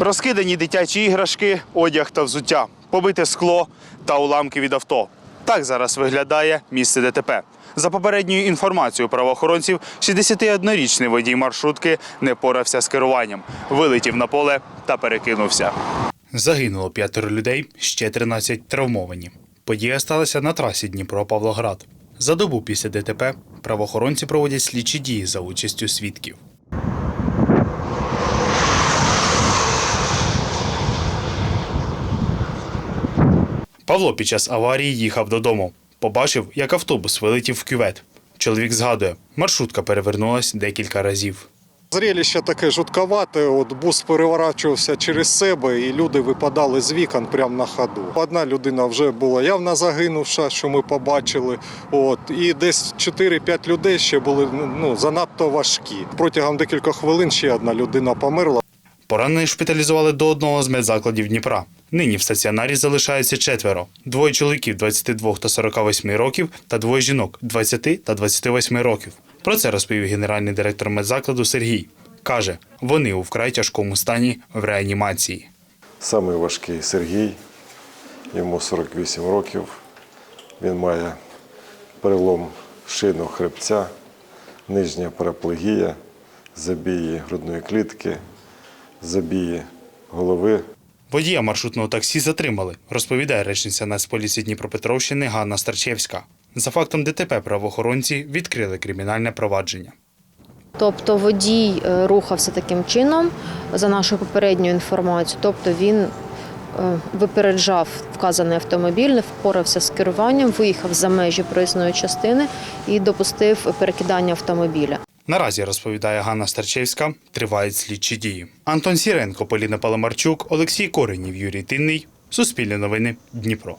Розкидані дитячі іграшки, одяг та взуття, побите скло та уламки від авто. Так зараз виглядає місце ДТП. За попередньою інформацією правоохоронців, 61-річний водій маршрутки не порався з керуванням, вилетів на поле та перекинувся. Загинуло п'ятеро людей, ще 13 травмовані. Подія сталася на трасі Дніпро-Павлоград. За добу після ДТП правоохоронці проводять слідчі дії за участю свідків. Павло під час аварії їхав додому. Побачив, як автобус вилетів в кювет. Чоловік згадує, маршрутка перевернулась декілька разів. Зрелище таке жутковате. От бус переворачувався через себе, і люди випадали з вікон прямо на ходу. Одна людина вже була явно загинувша, що ми побачили. От і десь 4-5 людей ще були ну занадто важкі. Протягом декількох хвилин ще одна людина померла. Поранених шпиталізували до одного з медзакладів Дніпра. Нині в стаціонарі залишається четверо: двоє чоловіків 22 та 48 років та двоє жінок 20 та 28 років. Про це розповів генеральний директор медзакладу Сергій. Каже, вони у вкрай тяжкому стані в реанімації. Самий важкий Сергій, йому 48 років. Він має перелом шийного хребця, нижня параплегія, забії грудної клітки, забії голови. Водія маршрутного таксі затримали, розповідає речниця Нацполіції Дніпропетровщини Ганна Старчевська. За фактом ДТП правоохоронці відкрили кримінальне провадження. Тобто водій е, рухався таким чином, за нашою попередньою інформацією. Тобто він е, випереджав вказаний автомобіль, не впорався з керуванням, виїхав за межі проїзної частини і допустив перекидання автомобіля. Наразі розповідає Ганна Старчевська, тривають слідчі дії. Антон Сіренко, Поліна Паламарчук, Олексій Коренів, Юрій Тинний. Суспільне новини. Дніпро.